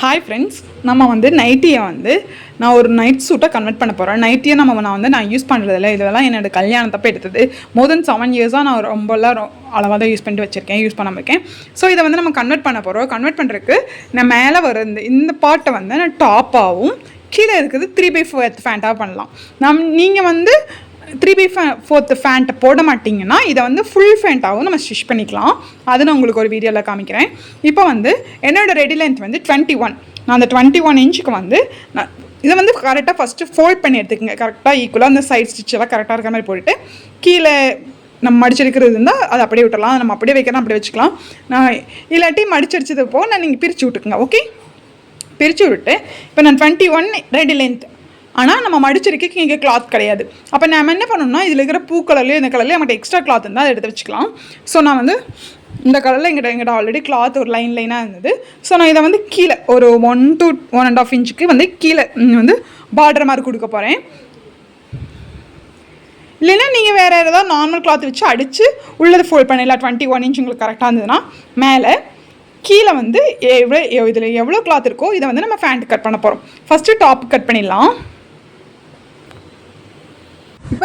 Hi friends நம்ம வந்து நைட்டியை வந்து நான் ஒரு நைட் சூட்டை கன்வெர்ட் பண்ண போகிறேன் நைட்டியை நம்ம நான் வந்து நான் யூஸ் பண்ணுறதில்ல இதெல்லாம் என்னோட கல்யாணத்தப்போ எடுத்தது. மோர் தென் செவன் இயர்ஸாக நான் ரொம்பலாம் அளவாக தான் யூஸ் பண்ணிட்டு வச்சுருக்கேன். யூஸ் பண்ணாமல் இருக்கேன். ஸோ இதை வந்து நம்ம கன்வெர்ட் பண்ண போகிறோம் கன்வெர்ட் பண்ணுறதுக்கு நான் மேலே வர இந்த இந்த பாட்டை வந்து நான் டாப்பாகவும் கீழே இருக்குது த்ரீ பை ஃபோர்த் ஃபேண்ட்டாக பண்ணலாம். நம் நீங்கள் வந்து த்ரீ பை ஃபே ஃபோர்த்து ஃபேண்ட்டை போட மாட்டிங்கன்னா இதை வந்து ஃபுல் ஃபேண்ட்டாகவும் நம்ம ஸ்டிச் பண்ணிக்கலாம். அது நான் உங்களுக்கு ஒரு வீடியோவில் காமிக்கிறேன். இப்போ வந்து என்னோட ரெடி லென்த் வந்து டுவெண்ட்டி ஒன் நான் அந்த டுவெண்ட்டி ஒன் இன்ச்சுக்கு வந்து நான் இதை வந்து கரெக்டாக ஃபஸ்ட்டு ஃபோல்ட் பண்ணி எடுத்துக்கங்க. கரெக்டாக ஈக்குவலாக அந்த சைட் ஸ்டிச் எல்லாம் கரெக்டாக இருக்க மாதிரி போட்டுட்டு கீழே நம்ம மடிச்செடுக்கிறது இருந்தால் அதை அப்படியே விட்டுறலாம் நம்ம அப்படியே வைக்கலாம் அப்படியே வச்சுக்கலாம். நான் இல்லாட்டி மடிச்சடிச்சது போக நான் நீங்கள் பிரித்து விட்டுக்குங்க ஓகே பிரித்து விட்டு இப்போ நான் டுவெண்ட்டி ஒன் ரெடி லென்த் ஆனால் நம்ம மடிச்சிருக்கக்கு இங்கே கிளாத் கிடையாது. அப்போ நம்ம என்ன பண்ணணும்னா இதில் இருக்கிற பூ கலர்லேயும் இந்த கலர்லேயும் நம்மகிட்ட எக்ஸ்ட்ரா கிளாத் இருந்தால் அதை எடுத்து வச்சுக்கலாம். ஸோ நான் வந்து இந்த கலரில் எங்கிட்ட எங்கிட்ட ஆல்ரெடி கிளாத் ஒரு லைன் லைனாக இருந்தது. ஸோ நான் இதை வந்து கீழே ஒரு one to one and half இன்ச்சுக்கு வந்து கீழே வந்து பார்டர் மாதிரி கொடுக்க போகிறேன் இல்லைன்னா நீங்கள் வேறு ஏதாவது நார்மல் கிளாத் வச்சு அடித்து உள்ளது ஃபோல்ட் பண்ணிடலாம். டுவெண்ட்டி ஒன் இன்ச் உங்களுக்கு கரெக்டாக இருந்ததுன்னா மேலே கீழே வந்து எவ்வளோ இதில் எவ்வளோ கிளாத் இருக்கோ இதை வந்து நம்ம ஃபேண்ட் கட் பண்ண போகிறோம் ஃபஸ்ட்டு டாப் கட் பண்ணிடலாம்.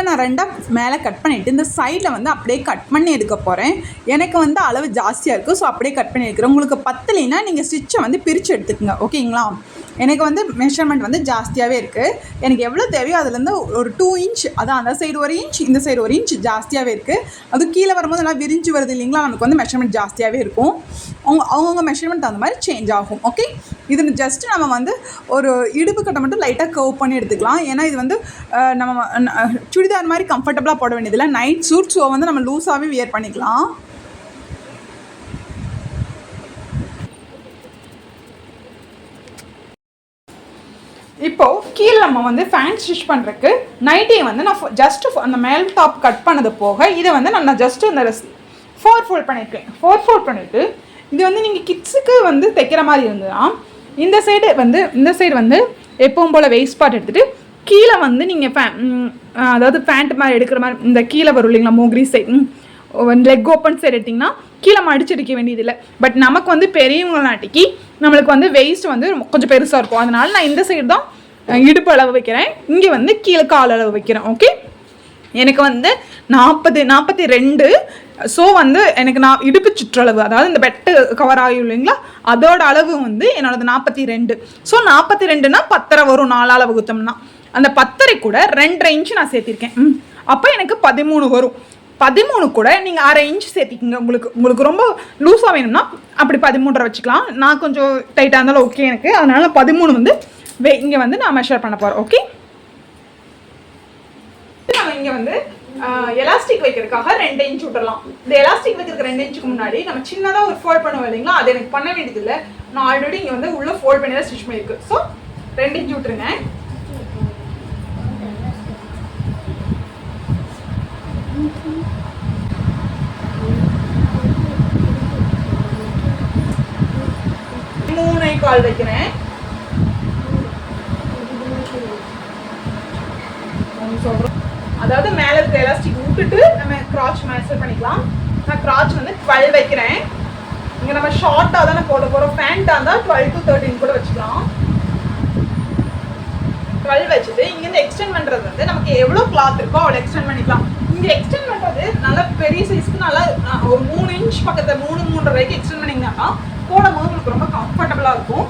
இப்போ நான் ரெண்டாக மேலே கட் பண்ணிவிட்டு இந்த சைடில் வந்து அப்படியே கட் பண்ணி எடுக்க போகிறேன் எனக்கு வந்து அளவு ஜாஸ்தியாக இருக்குது ஸோ அப்படியே கட் பண்ணி எடுக்கிறேன். உங்களுக்கு பத்தலைன்னா நீங்கள் ஸ்டிச்சை வந்து பிரித்து எடுத்துக்கோங்க ஓகேங்களா எனக்கு வந்து மெஷர்மெண்ட் வந்து ஜாஸ்தியாகவே இருக்குது எனக்கு எவ்வளோ தேவையோ அதுலேருந்து ஒரு டூ இன்ச் அதான் அந்த சைடு ஒரு இன்ச் இந்த சைடு ஒரு இன்ச் ஜாஸ்தியாகவே இருக்குது அது கீழே வரும்போது நல்லா விரிஞ்சு வருது இல்லைங்களா? நமக்கு வந்து மெஷர்மெண்ட் ஜாஸ்தியாகவே இருக்கும். அவங்க அவங்கவுங்க மெஷர்மெண்ட் அந்த மாதிரி சேஞ்ச் ஆகும் ஓகே இது ஜஸ்ட் நம்ம வந்து ஒரு இடுப்பு கட்டை மட்டும் லைட்டாக கவ் பண்ணி எடுத்துக்கலாம். ஏன்னா இது வந்து நம்ம சுடிதார் மாதிரி கம்ஃபர்டபுளாக போட வேண்டியதில்லை. நைட் சூட் ஸோ வந்து நம்ம லூஸாகவே வியர் பண்ணிக்கலாம் இப்போ கீழே நம்ம வந்து ஃபேன் ஸ்டிச் பண்ணுறதுக்கு நைட்டியை வந்து நான் ஜஸ்ட் அந்த மேல் டாப் கட் பண்ணது போக இதை வந்து நான் ஜஸ்ட் இந்த ஃபோர் ஃபோல்ட் பண்ணியிருக்கேன். ஃபோர் ஃபோல்ட் பண்ணிவிட்டு இது வந்து நீங்கள் கிட்ஸுக்கு வந்து தைக்கிற மாதிரி இருந்ததுன்னா இந்த சைடு வந்து இந்த சைடு வந்து எப்பவும் போல் வெயிட் ஸ்பாட் எடுத்துகிட்டு கீழே வந்து நீங்கள் ஃபே அதாவது பேண்ட் மாதிரி எடுக்கிற மாதிரி இந்த கீழே வரும் இல்லைங்களா மோக்ரி சைட் லெக் ஓப்பன் சைடு எடுத்திங்கன்னா கீழே மடிச்சடிக்க வேண்டியதில்லை. பட் நமக்கு வந்து பெரியவங்களாட்டிக்கு நம்மளுக்கு வந்து வெயிஸ்ட் வந்து ரொம்ப- கொஞ்சம் பெருசாக இருக்கும். அதனால் நான் இந்த சைடு தான் இடுப்பு அளவு வைக்கிறேன். இங்கே வந்து கீழே கால் அளவு வைக்கிறேன் ஓகே எனக்கு வந்து நாற்பது நாற்பத்தி ரெண்டு ஸோ வந்து எனக்கு நான் இடுப்பு சுற்றளவு அதாவது இந்த பெட்டு கவர் ஆகும் இல்லைங்களா? அதோட அளவு வந்து என்னோடது நாற்பத்தி ரெண்டு. ஸோ நாற்பத்தி ரெண்டுனா பத்தரை வரும் நாலால் வகுத்தோம்னா. அந்த பத்தரை கூட ரெண்டரை இன்ச்சு நான் சேர்த்திருக்கேன். அப்போ எனக்கு பதிமூணு வரும். பதிமூணு கூட நீங்கள் அரை இன்ச் சேர்த்திக்கிங்க உங்களுக்கு. உங்களுக்கு ரொம்ப லூஸாக வேணும்னா அப்படி பதிமூன்றரை வச்சுக்கலாம். நான் கொஞ்சம் டைட்டாக இருந்தாலும் ஓகே எனக்கு. அதனால் பதிமூணு வந்து இங்கே வந்து நான் மெஷர் பண்ண போகிறேன் ஓகே நம்ம இங்கே வந்து எலாஸ்டிக் வைக்கிறதுக்காக ரெண்டு இன்ச் விட்டுடலாம் இந்த எலாஸ்டிக் வைக்கிறதுக்கு ரெண்டு இன்ச்சுக்கு முன்னாடி நம்ம சின்னதாக ஒரு ஃபோல்ட் பண்ணுவோம் இல்லைங்களா? அது எனக்கு பண்ண வேண்டியது இல்லை நான் ஆல்ரெடி இங்கே வந்து உள்ள ஃபோல்ட் பண்ணி தான் ஸ்டிச் பண்ணியிருக்கு ஸோ ரெண்டு இன்ச் விட்டுருங்க. மூணை கால் வைக்கிறேன். சொல்கிறோம் அதாவது மேலே இருக்க எலாஸ்டிக் விட்டுட்டு நம்ம கிராச் மேசர் பண்ணிக்கலாம். நான் கிராச் வந்து டுவெல் வைக்கிறேன். இங்கே நம்ம ஷார்ட்டாக தானே போட போகிறோம் பேண்ட்டாக இருந்தால் டுவெல் டு தேர்ட்டின் கூட வச்சுக்கலாம். டுவெல் வச்சுட்டு இங்கேருந்து எக்ஸ்டெண்ட் பண்ணுறது வந்து நமக்கு எவ்வளோ கிளாத் இருக்கோ அவ்வளோ எக்ஸ்டெண்ட் பண்ணிக்கலாம். இங்கே எக்ஸ்டெண்ட் பண்ணுறது நல்லா பெரிய சைஸ்க்கு நல்லா ஒரு மூணு இன்ச் பக்கத்தில் மூணு மூன்றரை வரைக்கும் எக்ஸ்டெண்ட் பண்ணிங்கன்னா போடும்போது உங்களுக்கு ரொம்ப கம்ஃபர்டபுளாக இருக்கும்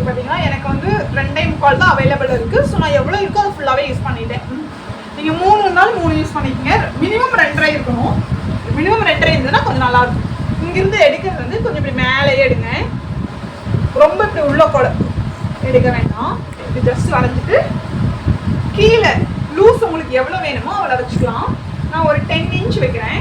இது பார்த்தீங்கன்னா எனக்கு வந்து ரெண்டே முக்கால் தான் அவைலபிள் இருக்குது ஸோ நான் எவ்வளோ இருக்கோ அது ஃபுல்லாகவே யூஸ் பண்ணிட்டேன். நீங்கள் மூணு இருந்தாலும் மூணு யூஸ் பண்ணிக்கங்க. மினிமம் ரெண்டரை இருக்கணும். மினிமம் ரெண்டரை இருந்ததுன்னா கொஞ்சம் நல்லா இருக்கும். எடுக்கிறது வந்து கொஞ்சம் இப்படி மேலேயே எடுங்க. ரொம்ப இப்படி உள்ள கூட எடுக்க வேண்டாம். இப்படி ஜஸ்ட் வரைஞ்சிட்டு கீழே லூஸ் உங்களுக்கு எவ்வளோ வேணுமோ அவ்வளோ வச்சுக்கலாம். நான் ஒரு டென் இன்ச் வைக்கிறேன்.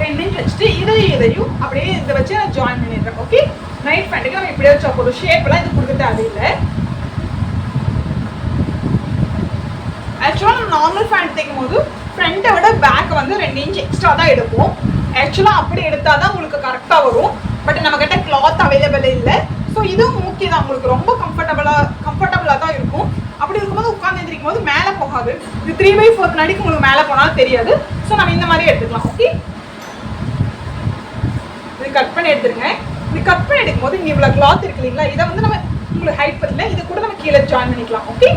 டென் இன்ச் வச்சுட்டு இதையும் இதையும் அப்படியே இதை வச்சு நான் ஜாயின் பண்ணிடுறேன். ஓகே நைட் பேண்ட்டுக்கு நம்ம இப்படியே வச்சா போதும். ஷேப்லாம் இது கொடுக்க தேவையில்லை ஆக்சுவலாக நம்ம நார்மல் பேண்ட் தைக்கும் போது ஃப்ரண்ட்டை விட பேக் வந்து ரெண்டு இன்ச் எக்ஸ்ட்ரா தான் எடுப்போம். ஆக்சுவலாக அப்படி எடுத்தால் தான் உங்களுக்கு கரெக்டாக வரும். பட் நம்மக்கிட்ட கிளாத் அவைலபிள் இல்லை. ஸோ இதுவும் ஓகே தான். உங்களுக்கு ரொம்ப கம்ஃபர்டபுளாக கம்ஃபர்டபுளாக தான் இருக்கும். அப்படி இருக்கும்போது உட்காந்து எந்திரிக்கும் போது மேலே போகாது. இது த்ரீ பை ஃபோர்த் நாளைக்கு உங்களுக்கு மேலே போனாலும் தெரியாது. ஸோ நம்ம இந்த மாதிரி எடுத்துக்கலாம். ஓகே கட் பண்ணி எடுத்துருங்க. இது கட் பண்ணி எடுக்கும்போது இங்கே இவ்வளோ கிளாத் இருக்கு இல்லைங்களா இதை வந்து நம்ம உங்களுக்கு ஹைட் பண்ணல. இது கூட நம்ம கீழே ஜாயின் பண்ணிக்கலாம். ஓகே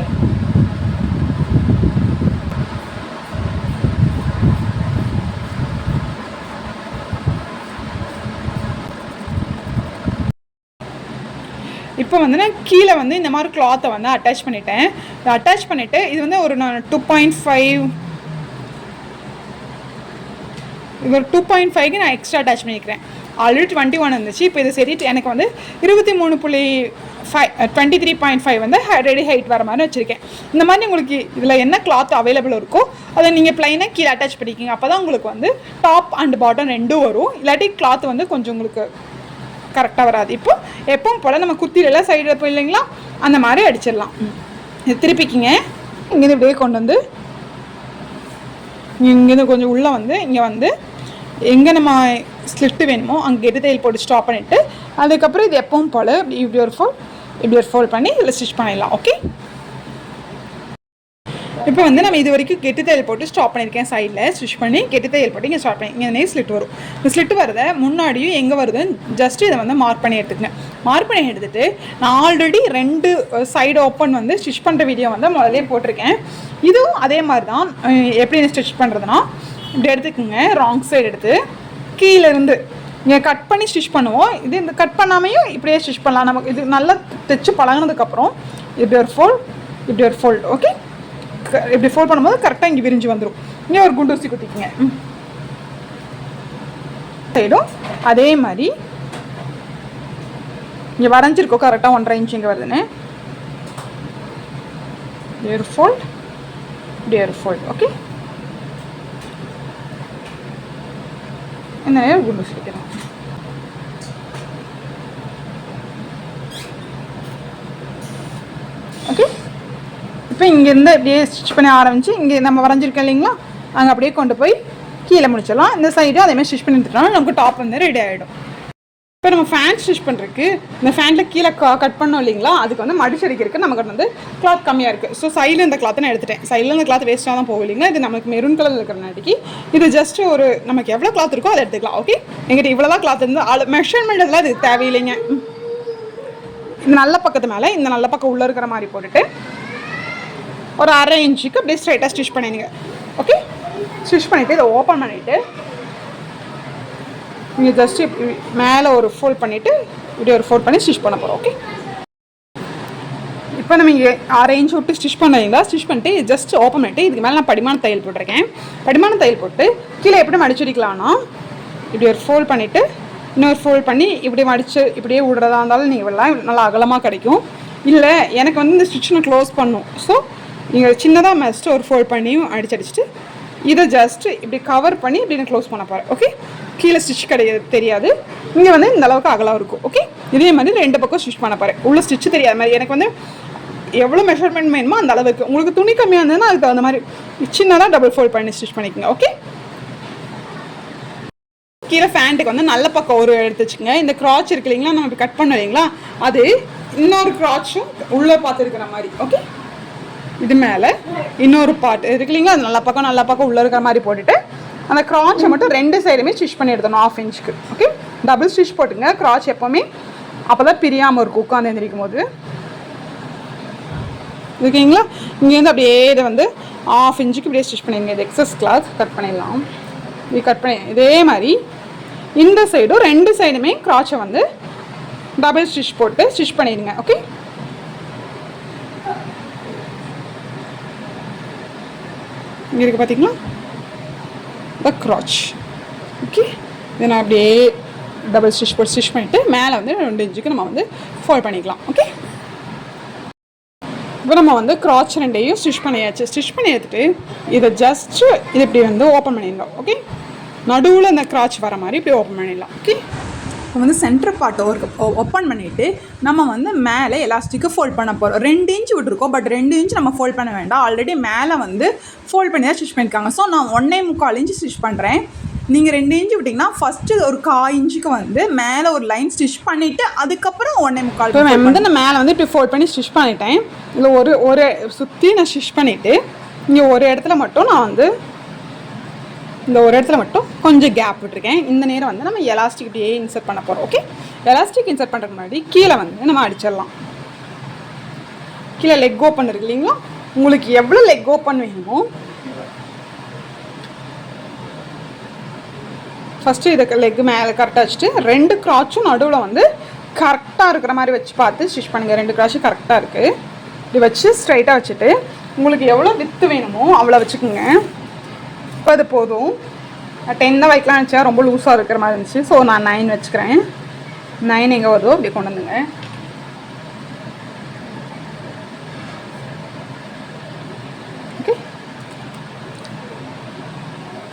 இப்போ வந்து நான் கீழே வந்து இந்த மாதிரி கிளாத்தை வந்து அட்டாச் பண்ணிட்டேன். அட்டாச் பண்ணிவிட்டு இது வந்து ஒரு நான் டூ பாயிண்ட் ஃபைவ் இது ஒரு டூ பாயிண்ட் ஃபைவ்க்கு நான் எக்ஸ்ட்ரா அட்டாச் பண்ணிக்கிறேன். ஆல்ரெடி டுவெண்ட்டி ஒன் இருந்துச்சு. இப்போ இது சரி எனக்கு வந்து இருபத்தி மூணு புள்ளி five twenty three point five வந்து ரெடி ஹைட் வர மாதிரி வச்சுருக்கேன். இந்த மாதிரி உங்களுக்கு இதில் என்ன கிளாத் அவைலபிள் இருக்கோ அதை நீங்கள் ப்ளைனாக கீழே அட்டாச் பண்ணிக்கிங்க. அப்போ தான் உங்களுக்கு வந்து டாப் அண்ட் பாட்டம் ரெண்டும் வரும். இல்லாட்டி கிளாத் வந்து கொஞ்சம் உங்களுக்கு கரெக்டாக வராது. இப்போ எப்பவும் போல் நம்ம குத்திலெல்லாம் சைடில் போய் இல்லைங்களா அந்த மாதிரி அடிச்சிடலாம். இது திருப்பிக்கிங்க. இங்கேருந்து இப்படியே கொண்டு வந்து இங்கேருந்து கொஞ்சம் உள்ளே வந்து இங்கே வந்து எங்கே நம்ம ஸ்லிட்டு வேணுமோ அங்கே எடு தையல் போட்டு ஸ்டாப் பண்ணிவிட்டு அதுக்கப்புறம் இது எப்பவும் போல் இப்படி ஒரு ஃபோல் இப்படி ஒரு ஃபோல்ட் பண்ணி இதில் ஸ்டிச் பண்ணிடலாம் ஓகே இப்போ வந்து நம்ம இது வரைக்கும் கெட்டு தையல் போட்டு ஸ்டாப் பண்ணியிருக்கேன் சைடில் ஸ்டிச் பண்ணி கெட்டு தையல் போட்டு இங்கே ஸ்டாப் பண்ணி இங்கே நெய் ஸ்லிட் வரும். இந்த ஸ்லிட் வரத முன்னாடியும் எங்கே வருதுன்னு ஜஸ்ட் இதை வந்து மார்க் பண்ணி எடுத்துக்கங்க. மார்க் பண்ணி எடுத்துட்டு நான் ஆல்ரெடி ரெண்டு சைடு ஓப்பன் வந்து ஸ்டிச் பண்ணுற வீடியோ வந்து முதலே போட்டிருக்கேன். இதுவும் அதே மாதிரி தான் எப்படி ஸ்டிச் பண்ணுறதுனா இப்படி எடுத்துக்கோங்க. ராங் சைடு எடுத்து கீழேருந்து இங்கே கட் பண்ணி ஸ்டிச் பண்ணுவோம். இது இந்த கட் பண்ணாமையும் இப்படியே ஸ்டிச் பண்ணலாம். நமக்கு இது நல்லா தைச்சு பழகுனதுக்கப்புறம் இப்படி ஒரு ஃபோல்ட் இப்படி ஒரு ஃபோல்ட் ஓகே க- இப்படி ஃபோல்ட் பண்ணும்போது கரெக்டாக இங்கே விரிஞ்சு வந்துடும் இங்கே ஒரு குண்டு ஊசி குத்திக்குங்க. சைடும் அதே மாதிரி இங்கே வரைஞ்சிருக்கோம். கரெக்டாக ஒன்றரை இன்ச் இங்கே வருதுன்னு. டியர் ஃபோல்ட் இப்படி ஒரு ஃபோல்ட் ஓகே இந்த நேரம் குண்டு ஊசி ஓகே இப்போ இங்கேருந்து அப்படியே ஸ்டிச் பண்ண ஆரம்பிச்சு இங்கே நம்ம வரைஞ்சிருக்கோம் இல்லைங்களா? அங்கே அப்படியே கொண்டு போய் கீழே முடிச்சிடலாம். இந்த சைடும் அதே மாதிரி ஸ்டிச் பண்ணி எடுத்துட்டோம்னா நமக்கு டாப் வந்து ரெடி ஆகிடும் இப்போ நம்ம ஃபேன் ஸ்டிச் பண்ணுறதுக்கு இந்த ஃபேனில் கீழே கட் பண்ணோம் இல்லைங்களா? அதுக்கு வந்து மடிச்சடிக்கிறதுக்கு நமக்கு வந்து கிளாத் கம்மியாக இருக்குது ஸோ சைடில் இந்த கிளாத்தை நான் எடுத்துட்டேன். சைடில் இந்த கிளாத் வேஸ்ட்டாக தான் போகும் இல்லைங்களா? இது நமக்கு மெரூன் கலர் இருக்கிறனாட்டிக்கு இது ஜஸ்ட் ஒரு நமக்கு எவ்வளோ கிளாத் இருக்கோ அதை எடுத்துக்கலாம். ஓகே எங்கிட்ட இவ்வளோ தான் கிளாத் இருந்து அளவு மெஷர்மெண்ட் இதெல்லாம் இது தேவையில்லைங்க. இந்த நல்ல பக்கத்து மேலே இந்த நல்ல பக்கம் உள்ளே இருக்கிற மாதிரி போட்டுட்டு ஒரு அரை இன்ச்சுக்கு அப்படியே ஸ்ட்ரைட்டாக ஸ்டிச் பண்ணிடுங்க. ஓகே ஸ்டிச் பண்ணிவிட்டு இதை ஓப்பன் பண்ணிவிட்டு நீங்கள் ஜஸ்ட்டு மேலே ஒரு ஃபோல்ட் பண்ணிவிட்டு இப்படி ஒரு ஃபோல்ட் பண்ணி ஸ்டிச் பண்ண போகிறோம் ஓகே இப்போ நம்ம இங்கே அரை இன்ச் விட்டு ஸ்டிச் பண்ணீங்களா ஸ்டிச் பண்ணிட்டு ஜஸ்ட் ஓப்பன் பண்ணிட்டு இதுக்கு மேலே நான் படிமான தையல் போட்டிருக்கேன். படிமான தையல் போட்டு கீழே எப்படி மடிச்சுடிக்கலாம்னா இப்படி ஒரு ஃபோல்ட் பண்ணிவிட்டு இன்னொரு ஃபோல்ட் பண்ணி இப்படி மடித்து இப்படியே விடுறதா இருந்தாலும் நீங்கள் விடலாம். நல்லா அகலமாக கிடைக்கும். இல்லை எனக்கு வந்து இந்த ஸ்டிச் நான் க்ளோஸ் பண்ணும். ஸோ நீங்கள் சின்னதாக மஸ்ட்டு ஒரு ஃபோல்ட் பண்ணியும் அடிச்சு அடிச்சுட்டு இதை ஜஸ்ட்டு இப்படி கவர் பண்ணி இப்படி நான் க்ளோஸ் பண்ண போகிறேன் ஓகே கீழே ஸ்டிச் கிடையாது தெரியாது. இங்கே வந்து இந்த அளவுக்கு அகலம் இருக்கும். ஓகே இதே மாதிரி ரெண்டு பக்கம் ஸ்டிச் பண்ண போகிறேன் உள்ள ஸ்டிச் தெரியாத மாதிரி. எனக்கு வந்து எவ்வளோ மெஷர்மெண்ட் வேணுமோ அந்த அளவுக்கு. உங்களுக்கு துணி கம்மியாக இருந்ததுன்னா அதுக்கு தகுந்த மாதிரி சின்னதாக டபுள் ஃபோல்ட் பண்ணி ஸ்டிச் பண்ணிக்கோங்க. ஓகே கீழே ஃபேண்ட்டுக்கு வந்து நல்ல பக்கம் ஒரு எடுத்து வச்சுக்கோங்க. இந்த கிராச் இருக்கு இல்லைங்களா? நம்ம கட் பண்ணோம் இல்லைங்களா? அது இன்னொரு கிராச்சும் உள்ளே பார்த்துருக்குற மாதிரி. ஓகே இது மேலே இன்னொரு பாட்டு இருக்கு இல்லைங்களா? அது நல்ல பக்கம் நல்ல பக்கம் உள்ளே இருக்கிற மாதிரி போட்டுட்டு அந்த கிராச்சை மட்டும் ரெண்டு சைடுமே ஸ்டிச் பண்ணி எடுத்தணும் ஆஃப் இன்ச்சுக்கு ஓகே டபுள் ஸ்டிச் போட்டுங்க கிராச் எப்போவுமே அப்போ தான் பிரியாமல் இருக்கும் உட்காந்து எந்திரிக்கும் போது ஓகேங்களா? இங்கேருந்து அப்படியே இதை வந்து ஆஃப் இன்ச்சுக்கு இப்படியே ஸ்டிச் பண்ணிடுங்க. இது எக்ஸஸ் கிளாத் கட் பண்ணிடலாம். இது கட் பண்ணி இதே மாதிரி இந்த சைடும் ரெண்டு சைடுமே கிராச்சை வந்து டபுள் ஸ்டிச் போட்டு ஸ்டிச் பண்ணிடுங்க ஓகே இங்கே இருக்குது பார்த்தீங்களா த க்ராச் ஓகே இதை நான் அப்படியே டபுள் ஸ்டிச் போட்டு ஸ்டிச் பண்ணிவிட்டு மேலே வந்து ரெண்டு இன்ச்சுக்கு நம்ம வந்து ஃபோல்ட் பண்ணிக்கலாம். ஓகே இப்போ நம்ம வந்து க்ராச் ரெண்டையும் ஸ்டிச் பண்ணியாச்சு. ஸ்டிச் பண்ணி எடுத்துகிட்டு இதை ஜஸ்ட்டு இது இப்படி வந்து ஓப்பன் பண்ணிடலாம். ஓகே நடுவில் இந்த க்ராச் வர மாதிரி இப்படி ஓப்பன் பண்ணிடலாம். ஓகே வந்து சென்டர் பார்ட்டை ஒரு ஓப்பன் பண்ணிவிட்டு நம்ம வந்து மேலே எலாஸ்டிக்கு ஃபோல்ட் பண்ண போகிறோம் ரெண்டு இன்ச் விட்டுருக்கோம் பட் ரெண்டு இன்ச் நம்ம ஃபோல்ட் பண்ண வேண்டாம். ஆல்ரெடி மேலே வந்து ஃபோல்ட் பண்ணி தான் ஸ்டிச் பண்ணியிருக்காங்க. ஸோ நான் ஒன்றே முக்கால் இன்ச் ஸ்டிச் பண்ணுறேன் நீங்கள் ரெண்டு இன்ச் விட்டிங்கன்னா ஃபஸ்ட்டு ஒரு கால் இன்ச்சுக்கு வந்து மேலே ஒரு லைன் ஸ்டிச் பண்ணிவிட்டு அதுக்கப்புறம் ஒன்றே முக்கால் இப்போ வந்து நான் மேலே வந்து இப்படி ஃபோல்ட் பண்ணி ஸ்டிச் பண்ணிட்டேன். இதில் ஒரு ஒரு சுற்றி நான் ஸ்டிச் பண்ணிவிட்டு இங்கே ஒரு இடத்துல மட்டும் நான் வந்து இந்த ஒரு இடத்துல மட்டும் கொஞ்சம் கேப் விட்டுருக்கேன். இந்த நேரம் வந்து நம்ம எலாஸ்டிக் இப்படியே இன்சர்ட் பண்ண போகிறோம் ஓகே எலாஸ்டிக் இன்சர்ட் பண்ணுறதுக்கு முன்னாடி கீழே வந்து நம்ம அடிச்சிடலாம். கீழே லெக் ஓப்பன் இருக்கு இல்லைங்களா? உங்களுக்கு எவ்வளோ லெக் ஓப்பன் வேணுமோ ஃபஸ்ட்டு இதுக்கு லெக் மேலே கரெக்டாக வச்சுட்டு ரெண்டு கிராச்சும் நடுவில் வந்து கரெக்டாக இருக்கிற மாதிரி வச்சு பார்த்து ஸ்டிச் பண்ணுங்கள் ரெண்டு கிராச்சும் கரெக்டாக இருக்குது இப்படி வச்சு ஸ்ட்ரைட்டாக வச்சுட்டு உங்களுக்கு எவ்வளோ வித்து வேணுமோ அவ்வளோ வச்சுக்கோங்க. முப்பது போதும். டென் தான் வைக்கலாம் நினச்சா ரொம்ப லூஸாக இருக்கிற மாதிரி இருந்துச்சு. ஸோ நான் நைன் வச்சுக்கிறேன். நைன் எங்கே வருதோ அப்படி கொண்டு வந்துங்க ஓகே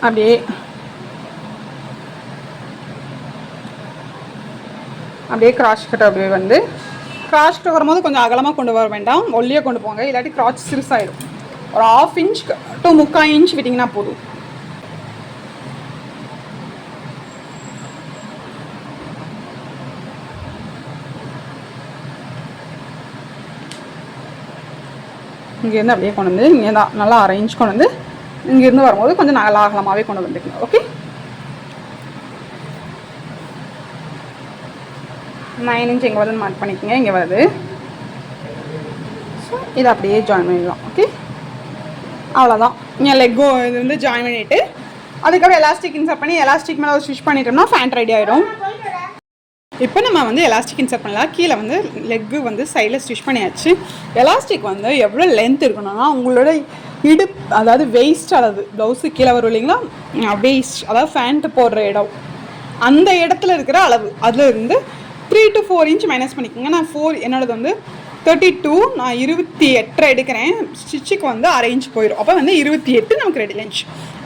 அப்படியே. அப்படியே கிராஷ் கட் அப்படியே வந்து. கிராஷ் கட் வரும்போது கொஞ்சம் அகலமாக கொண்டு வர வேண்டாம். ஒல்லியாக கொண்டு போங்க. இல்லாட்டி கிராச் சிறுசாயிடும். ஒரு ஆஃப் இன்ச் டு முக்கால் இன்ச் விட்டிங்கன்னா போதும். இங்கேருந்து அப்படியே கொண்டு வந்து இங்கே தான் நல்லா அரேஞ்ச் கொண்டு வந்து இங்கேருந்து வரும்போது கொஞ்சம் நல்லா அகலமாகவே கொண்டு வந்துக்கணும் ஓகே நைன் இன்ச் இங்கே வந்து மார்க் பண்ணிக்கோங்க இங்கே வருது. ஸோ இதை அப்படியே ஜாயின் பண்ணிடலாம் ஓகே அவ்வளோதான் இங்கே லெக்கோ இது வந்து ஜாயின் பண்ணிவிட்டு அதுக்கப்புறம் எலாஸ்டிக் இன்சர்ட் பண்ணி எலாஸ்டிக் மேலே ஸ்டிச் பண்ணிட்டோம்னா ஃபேண்ட் ரெடி ஆகிடும் இப்போ நம்ம வந்து எலாஸ்டிக் இன்சர்ட் பண்ணலாம். கீழே வந்து லெக்கு வந்து சைடில் ஸ்டிச் பண்ணியாச்சு. எலாஸ்டிக் வந்து எவ்வளோ லென்த் இருக்கணும்னா உங்களோட இடுப் அதாவது வெயிஸ்ட் அளவு ப்ளவுஸு கீழே வரும் இல்லைங்களா? வெயிஸ்ட் அதாவது ஃபேண்ட்டு போடுற இடம். அந்த இடத்துல இருக்கிற அளவு. அதில் இருந்து three to four inch minus பண்ணிக்கோங்க. நான் ஃபோர் என்னோடது வந்து தேர்ட்டி டூ நான் இருபத்தி எட்டரை எடுக்கிறேன். ஸ்டிச்சுக்கு வந்து அரை இன்ச் போயிடும் அப்போ வந்து இருபத்தி எட்டு நமக்கு ரெடி இன்ச்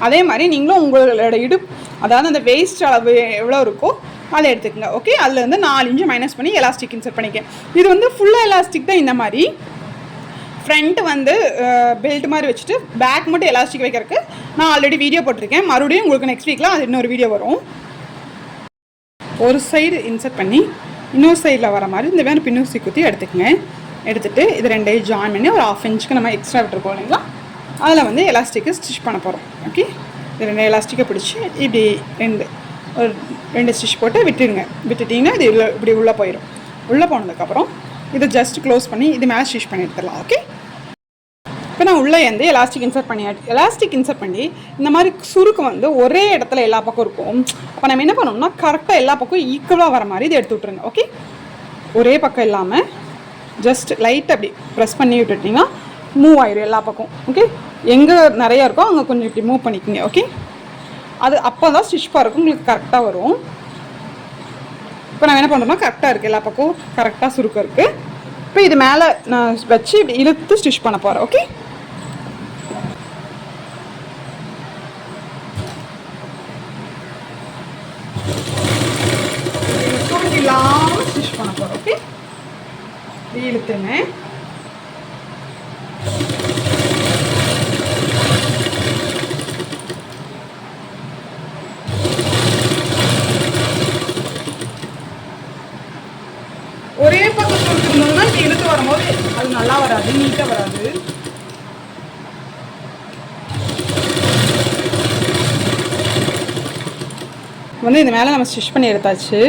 அதே மாதிரி நீங்களும் உங்களோட இடுப் அதாவது அந்த வேஸ்ட் அளவு எவ்வளோ இருக்கோ அதை எடுத்துக்கோங்க ஓகே அதில் வந்து நாலு இன்ச்சு மைனஸ் பண்ணி எலாஸ்டிக் இன்சர்ட் பண்ணிக்க. இது வந்து ஃபுல்லாக எலாஸ்டிக் தான் இந்த மாதிரி. ஃப்ரண்ட் வந்து பெல்ட் மாதிரி வச்சுட்டு பேக் மட்டும் எலாஸ்டிக் வைக்கிறதுக்கு நான் ஆல்ரெடி வீடியோ போட்டிருக்கேன். மறுபடியும் உங்களுக்கு நெக்ஸ்ட் வீக்கில் அது இன்னொரு வீடியோ வரும். ஒரு சைடு இன்சர்ட் பண்ணி இன்னொரு சைடில் வர மாதிரி இந்த மாதிரி பின்னூசி குத்தி எடுத்துக்கங்க. எடுத்துகிட்டு இது ரெண்டையும் ஜாயின் பண்ணி ஒரு ஆஃப் இன்ச்சுக்கு நம்ம எக்ஸ்ட்ரா விட்டுருக்கோம் இல்லைங்களா? அதில் வந்து எலாஸ்டிக்கை ஸ்டிச் பண்ண போகிறோம் ஓகே இது ரெண்டு எலாஸ்டிக்கை பிடிச்சி இப்படி ரெண்டு ஒரு ரெண்டு ஸ்டிச் போட்டு விட்டுடுங்க விட்டுட்டிங்கன்னா இது உள்ள இப்படி உள்ளே போயிடும் உள்ளே போனதுக்கப்புறம் இதை ஜஸ்ட் க்ளோஸ் பண்ணி இது மேலே ஸ்டிச் பண்ணி எடுத்துடலாம் ஓகே இப்போ நான் உள்ளே வந்து எலாஸ்டிக் இன்சர்ட் பண்ணி எலாஸ்டிக் இன்சர்ட் பண்ணி இந்த மாதிரி சுருக்கு வந்து ஒரே இடத்துல எல்லா பக்கம் இருக்கும். அப்போ நம்ம என்ன பண்ணோம்னா கரெக்டாக எல்லா பக்கம் ஈக்குவலாக வர மாதிரி இது எடுத்து விட்ருங்க ஓகே ஒரே பக்கம் இல்லாமல் ஜஸ்ட் லைட் அப்படி ப்ரெஸ் பண்ணி விட்டுட்டிங்கன்னா மூவ் ஆயிடும் எல்லா பக்கம் ஓகே எங்கே நிறையா இருக்கோ அங்கே கொஞ்சம் இப்படி மூவ் பண்ணிக்கோங்க ஓகே அது அப்போ தான் ஸ்டிச் இருக்கும் உங்களுக்கு கரெக்டாக வரும். இப்போ நான் என்ன பண்ணுறோம்னா கரெக்டாக இருக்குது எல்லா பக்கம் கரெக்டாக சுருக்கம் இருக்குது இப்போ இது மேலே நான் வச்சு இப்படி இழுத்து ஸ்டிச் பண்ண போகிறேன் ஓகே இல்லாமல் ஸ்டிச் பண்ண போகிறோம் ஓகே இப்படி இழுத்துங்க ஒரே பக்கம் கொடுத்துருந்தோம்னா இப்படி இழுத்து வரும்போது அது நல்லா கிட்ட வராது. வந்து இது மேலே நம்ம ஸ்டிச் பண்ணி எடுத்தாச்சு.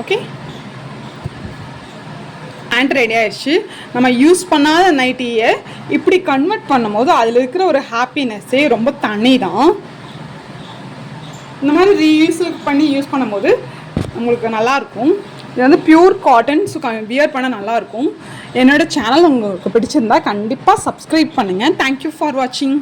ஓகே ஹேண்ட் ரெடி ஆயிடுச்சு. நம்ம யூஸ் பண்ணாத நைட்டியை இப்படி கன்வெர்ட் பண்ணும்போது அதில் இருக்கிற ஒரு ஹாப்பினஸ்ஸே ரொம்ப தனி தான் இந்த மாதிரி ரீயூஸ் பண்ணி யூஸ் பண்ணும்போது உங்களுக்கு நல்லாயிருக்கும் இது வந்து பியூர் காட்டன் ஸோ வியர் பண்ண நல்லாயிருக்கும் என்னோட சேனல் உங்களுக்கு பிடிச்சிருந்தா கண்டிப்பாக சப்ஸ்கிரைப் பண்ணுங்கள் தேங்க்யூ ஃபார் வாட்சிங்